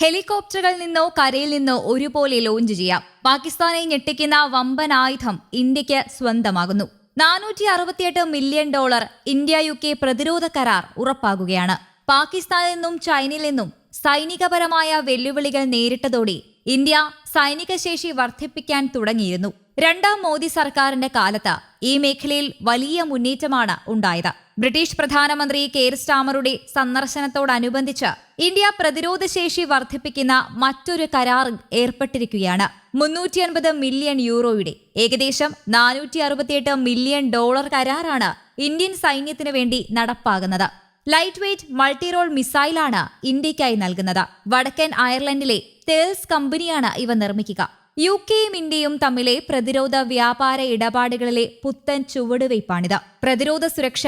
ഹെലികോപ്റ്ററുകളിൽ നിന്നോ കരയിൽ നിന്നോ ഒരുപോലെ ലോഞ്ച് ചെയ്യാം. പാകിസ്ഥാനെ ഞെട്ടിക്കുന്ന വമ്പൻ ആയുധം ഇന്ത്യയ്ക്ക് സ്വന്തമാകുന്നു. നാനൂറ്റി അറുപത്തിയെട്ട് million dollar India U K പ്രതിരോധ കരാർ ഉറപ്പാകുകയാണ്. പാകിസ്ഥാനിൽ നിന്നും ചൈനയിൽ നിന്നും സൈനികപരമായ വെല്ലുവിളികൾ നേരിട്ടതോടെ ഇന്ത്യ സൈനിക ശേഷി വർദ്ധിപ്പിക്കാൻ തുടങ്ങിയിരുന്നു. രണ്ടാം മോദി സർക്കാരിന്റെ കാലത്ത് ഈ മേഖലയിൽ വലിയ മുന്നേറ്റമാണ് ഉണ്ടായത്. ബ്രിട്ടീഷ് പ്രധാനമന്ത്രി കെയർ സ്റ്റാമറുടെ സന്ദർശനത്തോടനുബന്ധിച്ച് ഇന്ത്യ പ്രതിരോധ ശേഷി വർദ്ധിപ്പിക്കുന്ന മറ്റൊരു കരാർ ഏർപ്പെട്ടിരിക്കുകയാണ്. മുന്നൂറ്റി അൻപത് മില്യൺ യൂറോയുടെ ഏകദേശം നാനൂറ്റി അറുപത്തിയെട്ട് മില്യൺ ഡോളർ കരാറാണ് ഇന്ത്യൻ സൈന്യത്തിനു വേണ്ടി നടപ്പാകുന്നത്. ലൈറ്റ് വെയ്റ്റ് മൾട്ടിറോൾ മിസൈലാണ് ഇന്ത്യയ്ക്കായി നൽകുന്നത്. വടക്കൻ അയർലൻഡിലെ തേൾസ് കമ്പനിയാണ് ഇവ നിർമ്മിക്കുക. യു കെയും ഇന്ത്യയും തമ്മിലെ പ്രതിരോധ വ്യാപാര ഇടപാടുകളിലെ പുത്തൻ ചുവടുവയ്പ്പാണിത് പ്രതിരോധ സുരക്ഷ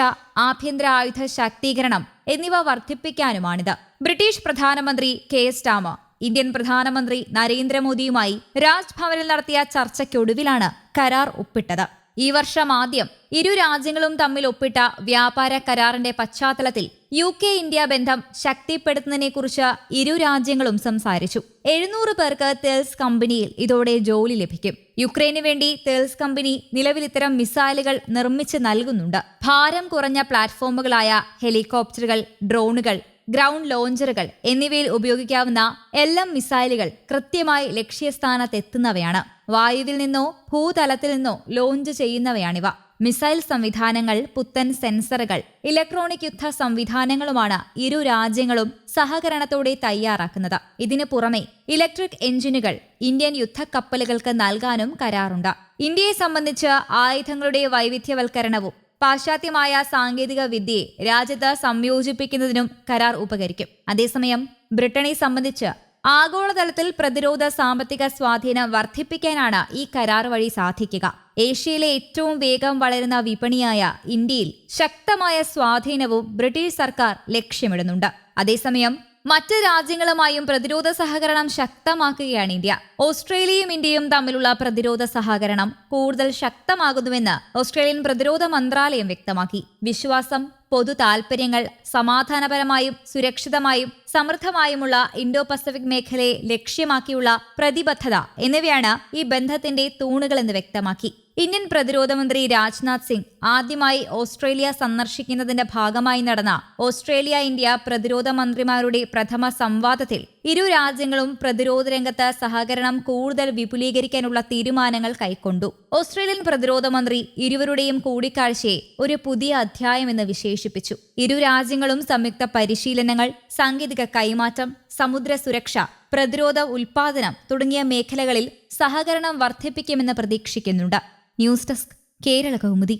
ആഭ്യന്തര ആയുധ ശാക്തീകരണം എന്നിവ വർദ്ധിപ്പിക്കാനുമാണിത്. ബ്രിട്ടീഷ് പ്രധാനമന്ത്രി കെ. എസ്. ടാമ ഇന്ത്യൻ പ്രധാനമന്ത്രി നരേന്ദ്രമോദിയുമായി രാജ്ഭവനിൽ നടത്തിയ ചർച്ചയ്ക്കൊടുവിലാണ് കരാർ ഒപ്പിട്ടത്. ഈ വർഷം ആദ്യം ഇരു രാജ്യങ്ങളും തമ്മിൽ ഒപ്പിട്ട വ്യാപാര കരാറിന്റെ പശ്ചാത്തലത്തിൽ യു കെ ഇന്ത്യ ബന്ധം ശക്തിപ്പെടുത്തുന്നതിനെക്കുറിച്ച് ഇരു രാജ്യങ്ങളും സംസാരിച്ചു. എഴുന്നൂറ് പേർക്ക് തേൽസ് കമ്പനിയിൽ ഇതോടെ ജോലി ലഭിക്കും. യുക്രൈന് വേണ്ടി തേൽസ് കമ്പനി നിലവിൽ ഇത്തരം മിസൈലുകൾ നിർമ്മിച്ച് നൽകുന്നുണ്ട്. ഭാരം കുറഞ്ഞ പ്ലാറ്റ്ഫോമുകളായ ഹെലികോപ്റ്ററുകൾ ഡ്രോണുകൾ ഗ്രൗണ്ട് ലോഞ്ചറുകൾ എന്നിവയിൽ ഉപയോഗിക്കാവുന്ന എല്ലാം മിസൈലുകൾ കൃത്യമായി ലക്ഷ്യസ്ഥാനത്തെത്തുന്നവയാണ്. വായുവിൽ നിന്നോ ഭൂതലത്തിൽ നിന്നോ ലോഞ്ച് ചെയ്യുന്നവയാണിവ. മിസൈൽ സംവിധാനങ്ങൾ പുത്തൻ സെൻസറുകൾ ഇലക്ട്രോണിക് യുദ്ധ സംവിധാനങ്ങളുമാണ് ഇരു രാജ്യങ്ങളും സഹകരണത്തോടെ തയ്യാറാക്കുന്നത്. ഇതിനു പുറമെ ഇലക്ട്രിക് എഞ്ചിനുകൾ ഇന്ത്യൻ യുദ്ധക്കപ്പലുകൾക്ക് നൽകാനും കരാറുണ്ട്. ഇന്ത്യയെ സംബന്ധിച്ച് ആയുധങ്ങളുടെ വൈവിധ്യവൽക്കരണവും പാശ്ചാത്യമായ സാങ്കേതിക വിദ്യയെ രാജ്യത്ത് സംയോജിപ്പിക്കുന്നതിനും കരാർ ഉപകരിക്കും. അതേസമയം ബ്രിട്ടനെ സംബന്ധിച്ച് ആഗോളതലത്തിൽ പ്രതിരോധ സാമ്പത്തിക സ്വാധീനം വർദ്ധിപ്പിക്കാനാണ് ഈ കരാർ വഴി സാധിക്കുക. ഏഷ്യയിലെ ഏറ്റവും വേഗം വളരുന്ന വിപണിയായ ഇന്ത്യയിൽ ശക്തമായ സ്വാധീനവും ബ്രിട്ടീഷ് സർക്കാർ ലക്ഷ്യമിടുന്നുണ്ട്. അതേസമയം മറ്റ് രാജ്യങ്ങളുമായും പ്രതിരോധ സഹകരണം ശക്തമാക്കുകയാണ് ഇന്ത്യ. ഓസ്ട്രേലിയയും ഇന്ത്യയും തമ്മിലുള്ള പ്രതിരോധ സഹകരണം കൂടുതൽ ശക്തമാകുന്നുവെന്ന് ഓസ്ട്രേലിയൻ പ്രതിരോധ മന്ത്രാലയം വ്യക്തമാക്കി. വിശ്വാസം പൊതു താൽപര്യങ്ങൾ സമാധാനപരമായും സുരക്ഷിതമായും സമൃദ്ധമായുമുള്ള ഇൻഡോ പസഫിക് മേഖലയെ ലക്ഷ്യമാക്കിയുള്ള പ്രതിബദ്ധത എന്നിവയാണ് ഈ ബന്ധത്തിന്റെ തൂണുകളെന്ന് വ്യക്തമാക്കി. ഇന്ത്യൻ പ്രതിരോധ മന്ത്രി രാജ്നാഥ് സിംഗ് ആദ്യമായി ഓസ്ട്രേലിയ സന്ദർശിക്കുന്നതിന്റെ ഭാഗമായി നടന്ന ഓസ്ട്രേലിയ ഇന്ത്യ പ്രതിരോധ മന്ത്രിമാരുടെ പ്രഥമ സംവാദത്തിൽ ഇരു രാജ്യങ്ങളും പ്രതിരോധ രംഗത്ത് സഹകരണം കൂടുതൽ വിപുലീകരിക്കാനുള്ള തീരുമാനങ്ങൾ കൈക്കൊണ്ടു. ഓസ്ട്രേലിയൻ പ്രതിരോധ മന്ത്രി ഇരുവരുടെയും കൂടിക്കാഴ്ചയെ ഒരു പുതിയ അധ്യായമെന്ന് വിശേഷിപ്പിച്ചു. ഇരു രാജ്യങ്ങളും സംയുക്ത പരിശീലനങ്ങൾ സാങ്കേതിക കൈമാറ്റം സമുദ്ര സുരക്ഷ പ്രതിരോധ ഉൽപാദനം തുടങ്ങിയ മേഖലകളിൽ സഹകരണം വർദ്ധിപ്പിക്കുമെന്ന് പ്രതീക്ഷിക്കുന്നുണ്ട്. News desk Kerala Kaumudi.